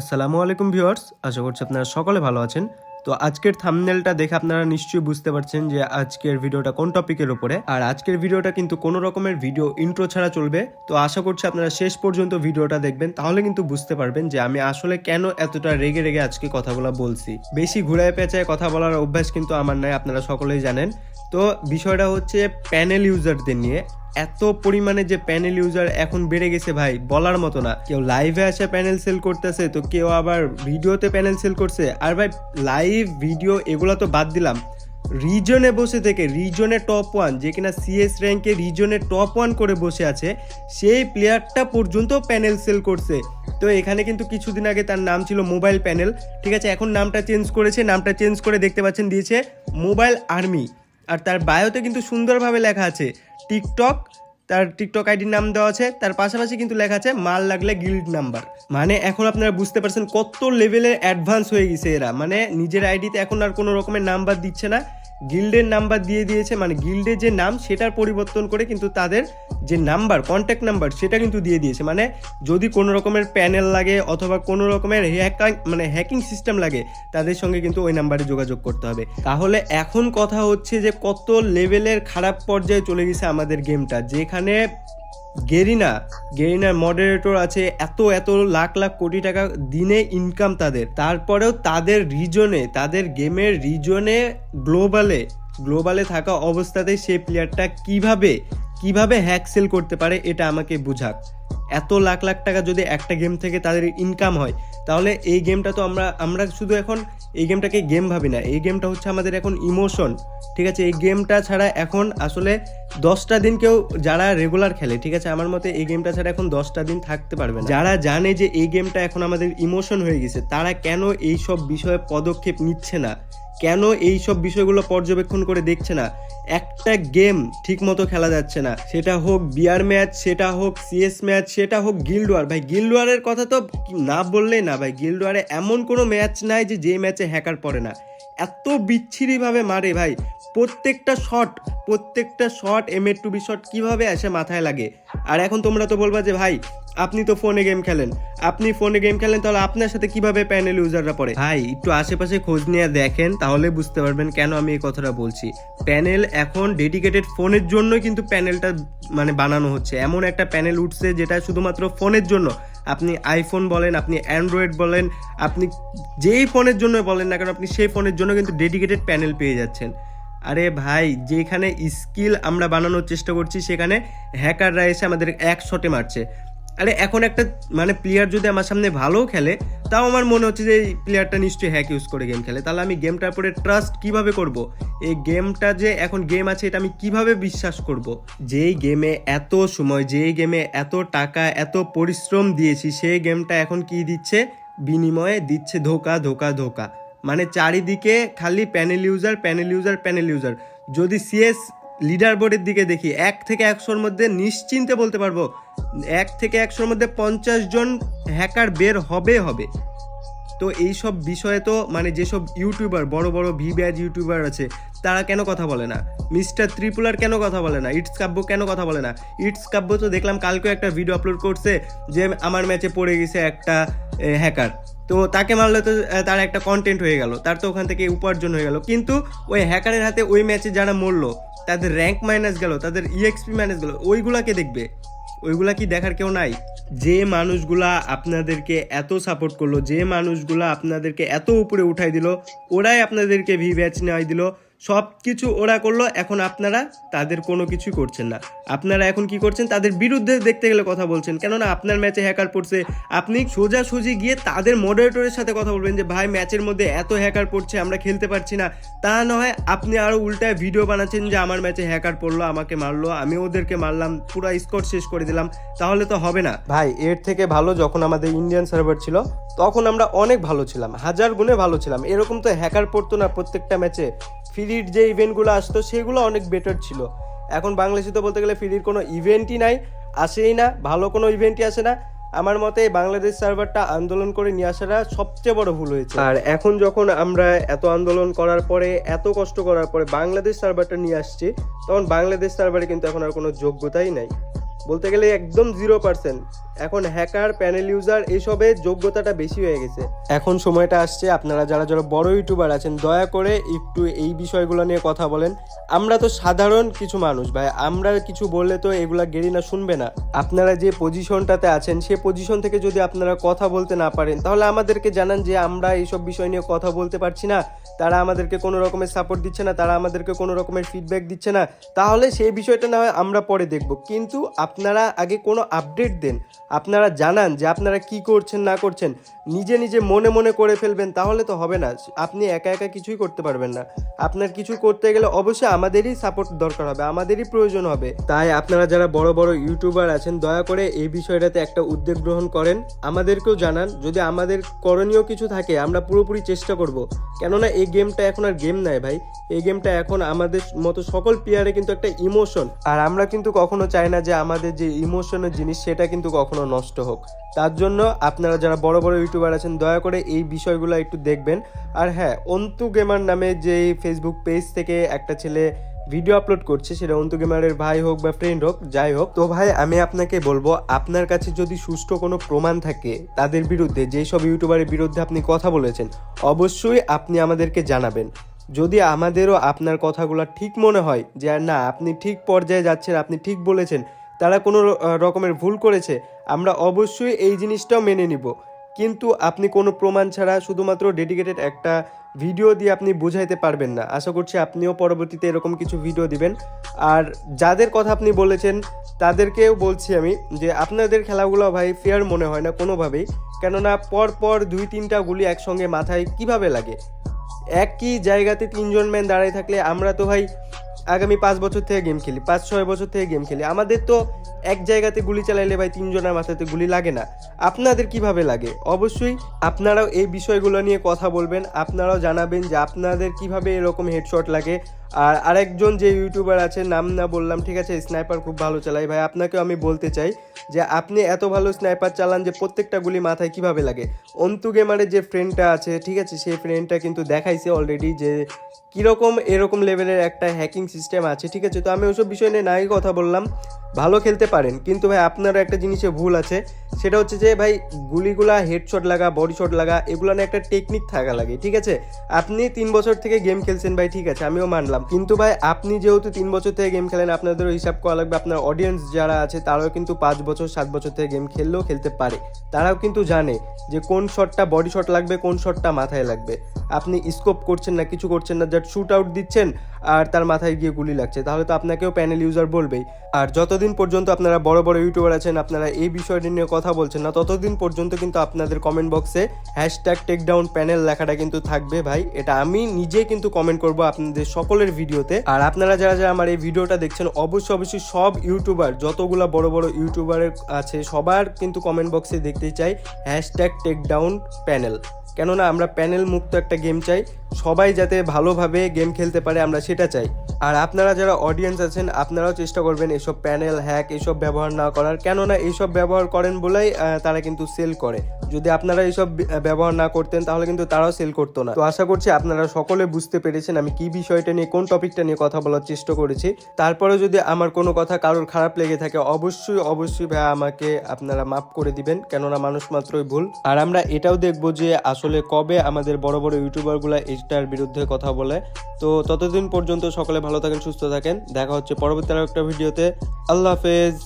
আসসালামু আলাইকুম ভিউয়ার্স, আশা করছি আপনারা সকলে ভালো আছেন। তো আজকের থামনেলটা দেখে আপনারা নিশ্চয়ই বুঝতে পারছেন যে আজকের ভিডিওটা কোন টপিকের উপরে। আর আজকের ভিডিওটা কিন্তু কোনো রকমের ভিডিও ইন্ট্রো ছাড়া চলবে। তো আশা করছি আপনারা শেষ পর্যন্ত ভিডিওটা দেখবেন, তাহলে কিন্তু বুঝতে পারবেন যে আমি আসলে কেন এতটা রেগে রেগে আজকে কথাগুলো বলছি। বেশি ঘুরায় পেঁচায় কথা বলার অভ্যাস কিন্তু আমার নাই, আপনারা সকলেই জানেন। তো বিষয়টা হচ্ছে প্যানেল ইউজারদের নিয়ে। এত পরিমাণে যে প্যানেল ইউজার এখন বেড়ে গেছে ভাই, বলার মতো না। কেউ লাইভে আসে প্যানেল সেল করতেছে, তো কেউ আবার ভিডিওতে প্যানেল সেল করছে। আর ভাই লাইভ ভিডিও এগুলো তো বাদ দিলাম। রিজনে বসে থেকে রিজনে টপ ওয়ান যে কিনা সিএস র্যাঙ্কে রিজনে টপ ওয়ান করে বসে আছে, সেই প্লেয়ারটা পর্যন্ত প্যানেল সেল করছে। তো এখানে কিন্তু কিছুদিন আগে তার নাম ছিল মোবাইল প্যানেল ঠিক আছে? এখন নামটা চেঞ্জ করেছে, নামটা চেঞ্জ করে দেখতে পাচ্ছেন, দিয়েছে মোবাইল আর্মি আর তার বায়োতে কিন্তু সুন্দরভাবে লেখা আছে টিকটক তার টিকটক আইডির নাম দেওয়া আছে, তার পাশাপাশি কিন্তু লেখা আছে মাল লাগলে গিল্ড নাম্বার মানে এখন আপনারা বুঝতে পারছেন কত লেভেলের অ্যাডভান্স হয়ে গেছে এরা। মানে নিজের আইডিতে এখন আর কোনো রকমের নাম্বার দিচ্ছে না। গিল্ডের নাম্বার দিয়ে দিয়েছে মানে গিল্ডের যে নাম সেটার পরিবর্তন করে কিন্তু তাদের যে নাম্বার কন্ট্যাক্ট নাম্বার, সেটা কিন্তু দিয়ে দিয়েছে। মানে যদি কোনো রকমের প্যানেল লাগে অথবা কোনো রকমের হ্যাকাং মানে হ্যাকিং সিস্টেম লাগে, তাদের সঙ্গে কিন্তু ওই নাম্বারে যোগাযোগ করতে হবে। তাহলে এখন কথা হচ্ছে যে কত লেভেলের খারাপ পর্যায়ে চলে গেছে আমাদের গেমটা যেখানে গেরিনা, গেরিনার মডারেটর আছে, এত এত লাখ লাখ কোটি টাকা দিনে ইনকাম তাদের। তারপরেও তাদের রিজনে তাদের গেমের রিজনে গ্লোবালে গ্লোবালে থাকা অবস্থাতেই সেই প্লেয়ারটা কীভাবে কীভাবে হ্যাক সেল করতে পারে, এটা আমাকে বুঝাক। এত লাখ লাখ টাকা যদি একটা গেম থেকে তাদের ইনকাম হয়, তাহলে এই গেমটা তো আমরা আমরা শুধু এখন এই গেমটাকে গেম ভাবি না। এই গেমটা হচ্ছে আমাদের এখন ইমোশন ঠিক আছে? এই গেমটা ছাড়া এখন আসলে দশটা দিন কেউ, যারা রেগুলার খেলে, ঠিক আছে? আমার মতে এই গেমটা ছাড়া এখন দশটা দিন থাকতে পারবে না। যারা জানে যে এই গেমটা এখন আমাদের ইমোশন হয়ে গেছে, তারা কেন এই সব বিষয়ে পদক্ষেপ নিচ্ছে না? কেন এই সব বিষয়গুলো পর্যবেক্ষণ করে দেখছে না? একটা গেম ঠিক মতো খেলা যাচ্ছে না। সেটা হোক বিয়ার ম্যাচ, সেটা হোক সিএস ম্যাচ, সেটা হোক গিল্ড ওয়ার। ভাই, গিল্ড ওয়ারের কথা তো না বললেই না ভাই। গিল্ড ওয়ারে এমন কোনো ম্যাচ নাই যে যে ম্যাচে হ্যাকার পড়ে না। এত বিচ্ছিরিভাবে মারে ভাই। প্রত্যেকটা শট প্রত্যেকটা শট, এম এর টু বি শট কীভাবে আসে মাথায় লাগে? আর এখন তোমরা তো বলবা যে ভাই আপনি তো ফোনে গেম খেলেন। আপনি ফোনে গেম খেলেন, তাহলে আপনার সাথে কীভাবে প্যানেল ইউজাররা পড়ে? ভাই, একটু আশেপাশে খোঁজ নিয়ে দেখেন, তাহলে বুঝতে পারবেন কেন আমি এই কথাটা বলছি। প্যানেল এখন ডেডিকেটেড ফোনের জন্যই কিন্তু প্যানেলটা মানে বানানো হচ্ছে। এমন একটা প্যানেল উঠছে যেটা শুধুমাত্র ফোনের জন্য। আপনি আইফোন বলেন, আপনি অ্যান্ড্রয়েড বলেন, আপনি যেই ফোনের জন্য বলেন না কারণ আপনি সেই ফোনের জন্য কিন্তু ডেডিকেটেড প্যানেল পেয়ে যাচ্ছেন। আরে ভাই, যেখানে স্কিল আমরা বানানোর চেষ্টা করছি, সেখানে হ্যাকাররা এসে আমাদের এক শটে মারছে। আরে এখন একটা মানে প্লেয়ার যদি আমার সামনে ভালোও খেলে, তাও আমার মনে হচ্ছে যে এই প্লেয়ারটা নিশ্চয়ই হ্যাক ইউজ করে গেম খেলে। তাহলে আমি গেমটার উপরে ট্রাস্ট কীভাবে করব? এই গেমটা যে এখন গেম আছে, এটা আমি কীভাবে বিশ্বাস করব? যেই গেমে এত সময়, যেই গেমে এত টাকা, এত পরিশ্রম দিয়েছি, সেই গেমটা এখন কি দিচ্ছে? বিনিময়ে দিচ্ছে ধোকা ধোকা ধোকা। মানে চারিদিকে খালি panel user panel user panel user যদি সিএস লিডার বোর্ডের দিকে দেখি, এক থেকে একশোর মধ্যে নিশ্চিন্তে বলতে পারব, এক থেকে একশোর মধ্যে পঞ্চাশ জন হ্যাকার বের হবে হবে। তো এই সব বিষয়ে তো মানে যেসব ইউটিউবার, বড় বড় ভি ব্যাজ ইউটিউবার আছে, তারা কেন কথা বলে না? মিস্টার ত্রিপুলার কেন কথা বলে না? ইটস কাব্য কেন কথা বলে না? ইটস কাব্য তো দেখলাম কালকেও একটা ভিডিও আপলোড করছে যে আমার ম্যাচে পড়ে গেছে একটা হ্যাকার তো তাকে মারলে তো তার একটা কন্টেন্ট হয়ে গেল, তার তো ওখান থেকে উপার্জন হয়ে গেল। কিন্তু ওই হ্যাকারের হাতে ওই ম্যাচে যারা মরলো, তাদের র্যাঙ্ক মাইনাস গেল, তাদের ইএক্সপি মাইনাস গেল, ওইগুলাকে দেখবে। ওইগুলা কি দেখার কেউ নাই? যে মানুষগুলা আপনাদেরকে এত সাপোর্ট করল, যে মানুষগুলা আপনাদেরকে এত উপরে উঠাই দিল, ওরাই আপনাদেরকে ভি ব্যাচ নেওয়াই দিল সব কিছু ওরা করল, এখন আপনারা তাদের কোনো কিছুই করছেন না। আপনারা এখন কি করছেন? তাদের বিরুদ্ধে দেখতে গেলে কথা বলছেন। কেননা আপনার ম্যাচে হ্যাকার পড়ছে। আপনি সোজাসুজি গিয়ে তাদের মডারেটরের সাথে কথা বলবেন যে, ভাই ম্যাচের মধ্যে এত হ্যাকার পড়ছে, আমরা খেলতে পারছি না। তা নয় আপনি আরও উল্টায় ভিডিও বানাচ্ছেন যে, আমার ম্যাচে হ্যাকার পড়ল, আমাকে মারলো, আমি ওদেরকে মারলাম, পুরো স্কোর শেষ করে দিলাম। তাহলে তো হবে না। ভাই, এর থেকে ভালো যখন আমাদের ইন্ডিয়ান সার্ভার ছিল, তখন আমরা অনেক ভালো ছিলাম, হাজার গুণে ভালো ছিলাম। এরকম তো হ্যাকার পড়তো না প্রত্যেকটা ম্যাচে ফ্রির যে ইভেন্টগুলো আসতো, সেগুলো অনেক বেটার ছিল। এখন বাংলাদেশে তো বলতে গেলে ফ্রির কোনো ইভেন্টই নাই, আসেই না, ভালো কোনো ইভেন্টই আসে না। আমার মতে বাংলাদেশ সার্ভারটা আন্দোলন করে নিয়ে আসাটা সবচেয়ে বড় ভুল হয়েছে। আর এখন যখন আমরা এত আন্দোলন করার পরে, এত কষ্ট করার পরে বাংলাদেশ সার্ভারটা নিয়ে আসছি, তখন বাংলাদেশ সার্ভারে কিন্তু এখন আর কোনো যোগ্যতাই নাই। বলতে গেলে একদম জিরো পার্সেন্ট এখন হ্যাকার প্যানেল ইউজার এসবের যোগ্যতাটা বেশি হয়ে গেছে। এখন সময়টা আসছে, আপনারা যারা যারা বড় ইউটিউবার আছেন, দয়া করে একটু এই বিষয়গুলো নিয়ে কথা বলেন। আমরা তো সাধারণ কিছু মানুষ ভাই, আমরা কিছু বললে তো এগুলা গেরিনা শুনবে না। আপনারা যে পজিশনটাতে আছেন, সে পজিশন থেকে যদি আপনারা কথা বলতে না পারেন, তাহলে আমাদেরকে জানান যে আমরা এইসব বিষয় নিয়ে কথা বলতে পারছি না। তারা আমাদেরকে কোনো রকমের সাপোর্ট দিচ্ছে না, তারা আমাদেরকে কোনো রকমের ফিডব্যাক দিচ্ছে না। তাহলে সেই বিষয়টা না হয় আমরা পরে দেখব। কিন্তু আপনারা আগে কোনো আপডেট দেন, আপনারা জানান যে আপনারা কি করছেন, না করছেন। নিজে নিজে মনে মনে করে ফেলবেন, তাহলে তো হবে না। আপনি একা একা কিছুই করতে পারবেন না। আপনার কিছু করতে গেলে অবশ্যই আমাদেরই সাপোর্ট দরকার হবে, আমাদেরই প্রয়োজন হবে। তাই আপনারা যারা বড় বড় ইউটিউবার আছেন, দয়া করে এই বিষয়টাতে একটা উদ্যোগ গ্রহণ করেন। আমাদেরকেও জানান। যদি আমাদের করণীয় কিছু থাকে, আমরা পুরোপুরি চেষ্টা করব। কেননা এই গেমটা এখন আর গেম নাই ভাই। এই গেমটা এখন আমাদের মতো সকল প্লেয়ারে কিন্তু একটা ইমোশন আর আমরা কিন্তু কখনো চাই না যে আমাদের যে ইমোশনের জিনিস, সেটা কিন্তু কখনো নষ্ট হোক। তার জন্য আপনারা যারা বড় বড় ইউটিউবার আছেন, দয়া করে এই বিষয়গুলো একটু দেখবেন। আর হ্যাঁ অন্তু গেমার নামে যে ফেসবুক পেজ থেকে একটা ছেলে ভিডিও আপলোড করছে, সেটা অন্তু গেমারের ভাই হোক বা ফ্রেন্ড হোক, যাই হোক। তো ভাই, আমি আপনাকে বলব, আপনার কাছে যদি সুষ্ঠু কোনো প্রমাণ থাকে তাদের বিরুদ্ধে, যেই সব ইউটিউবারের বিরুদ্ধে আপনি কথা বলেছেন, অবশ্যই আপনি আমাদেরকে জানাবেন। যদি আমাদেরও আপনার কথাগুলো ঠিক মনে হয় যে, না, আপনি ঠিক পর্যায়ে যাচ্ছেন, আপনি ঠিক বলেছেন, তারা কোনো রকমের ভুল করেছে, আমরা অবশ্যই এই জিনিসটাও মেনে নিব। কিন্তু আপনি কোনো প্রমাণ ছাড়া শুধুমাত্র ডেডিকেটেড একটা ভিডিও দিয়ে আপনি বুঝাইতে পারবেন না। আশা করছি আপনিও পরবর্তীতে এরকম কিছু ভিডিও দিবেন। আর যাদের কথা আপনি বলেছেন, তাদেরকেও বলছি আমি যে আপনাদের খেলাগুলো ভাই ফেয়ার মনে হয় না কোনোভাবেই। কেননা পর পর দুই তিনটা গুলি একসঙ্গে মাথায় কীভাবে লাগে? একই জায়গাতে তিনজন ম্যান দাঁড়ায় থাকলে আমরা তো ভাই আগামী পাঁচ বছর থেকে গেম খেলি, পাঁচ, ছয় বছর থেকে গেম খেলি। আমাদের তো এক জায়গাতে গুলি চালাইলে ভাই তিনজনের মাথাতে গুলি লাগে না। আপনাদের কীভাবে লাগে? অবশ্যই আপনারাও এই বিষয়গুলো নিয়ে কথা বলবেন, আপনারাও জানাবেন যে আপনাদের কীভাবে এরকম হেডশট লাগে। আর আরেকজন যে ইউটিউবার আছে, নাম না বললাম, ঠিক আছে, স্নাইপার খুব ভালো চালায়। ভাই, আপনাকেও আমি বলতে চাই যে আপনি এত ভালো স্নাইপার চালান যে প্রত্যেকটা গুলি মাথায় কীভাবে লাগে? অন্তু গেমারের যে ফ্রেন্ডটা আছে, ঠিক আছে, সেই ফ্রেন্ডটা কিন্তু দেখাইছে অলরেডি যে কীরকম এরকম লেভেলের একটা হ্যাকিং সিস্টেম আছে, ঠিক আছে। তো আমি ওসব বিষয় নিয়ে নাই কথা বললাম। ভালো খেলতে পারেন। কিন্তু ভাই, আপনারও একটা জিনিসে ভুল আছে। সেটা হচ্ছে যে ভাই, গুলিগুলা হেডশট লাগা বডি শট লাগা, এগুলো না একটা টেকনিক থাকা লাগে, ঠিক আছে? আপনি তিন বছর থেকে গেম খেলছেন ভাই, ঠিক আছে, আমিও মানলাম। কিন্তু ভাই, আপনি যেহেতু তিন বছর থেকে গেম খেলেন, আপনাদেরও হিসাব করা লাগবে, আপনার অডিয়েন্স যারা আছে, তারাও কিন্তু পাঁচ বছর, সাত বছর থেকে গেম খেললেও খেলতে পারে। তারাও কিন্তু জানে যে কোন শটটা বডি শট লাগবে, কোন শটটা মাথায় লাগবে। আপনি স্কোপ করছেন না, কিছু করছেন না জাস্ট শ্যুট আউট দিচ্ছেন, আর তার মাথায় গিয়ে গুলি লাগছে। তাহলে তো আপনাকেও প্যানেল ইউজার বলবেই। আর যতদিন পর্যন্ত আপনারা বড় বড় ইউটিউবার আছেন, আপনারা এই বিষয়টি নিয়ে কথা বলছেন না, ততদিন পর্যন্ত কিন্তু আপনাদের কমেন্ট বক্সে হ্যাশট্যাগ টেকডাউন প্যানেল লেখাটা কিন্তু থাকবে ভাই। এটা আমি নিজে কিন্তু কমেন্ট করব আপনাদের সকলের ভিডিওতে। আর আপনারা যারা যারা আমার এই ভিডিওটা দেখছেন, অবশ্যই অবশ্যই সব ইউটিউবার, যতগুলা বড় বড় ইউটিউবারের আছে, সবার কিন্তু কমেন্ট বক্সে দেখতে চাই হ্যাশট্যাগ টেকডাউন প্যানেল কেননা আমরা প্যানেল মুক্ত একটা গেম চাই সবাই যাতে ভালোভাবে গেম খেলতে পারে, আমরা সেটা চাই। আর আপনারা যারা অডিয়েন্স আছেন, আপনারাও চেষ্টা করবেন এসব প্যানেল হ্যাক এসব ব্যবহার না করার। কেননা এইসব ব্যবহার করেন বলেই তারা কিন্তু সেল করে। যদি আপনারা এইসব ব্যবহার না করতেন, তাহলে কিন্তু তারাও সেল করতো না। তো আশা করছি আপনারা সকলে বুঝতে পেরেছেন আমি কি বিষয়টা নিয়ে, কোন টপিকটা নিয়ে কথা বলার চেষ্টা করেছি। তারপরে যদি আমার কোনো কথা কারোর খারাপ লেগে থাকে, অবশ্যই অবশ্যই ভাই আমাকে আপনারা মাফ করে দিবেন, কেননা মানুষ মাত্রই ভুল। আর আমরা এটাও দেখব যে আসলে কবে আমাদের বড় বড় ইউটিউবারগুলো এটার বিরুদ্ধে কথা বলে। তো ততদিন পর্যন্ত সকলে ভালো থাকেন, সুস্থ থাকেন। দেখা হচ্ছে পরবর্তী আরও একটা ভিডিওতে। আল্লাহ হাফেজ।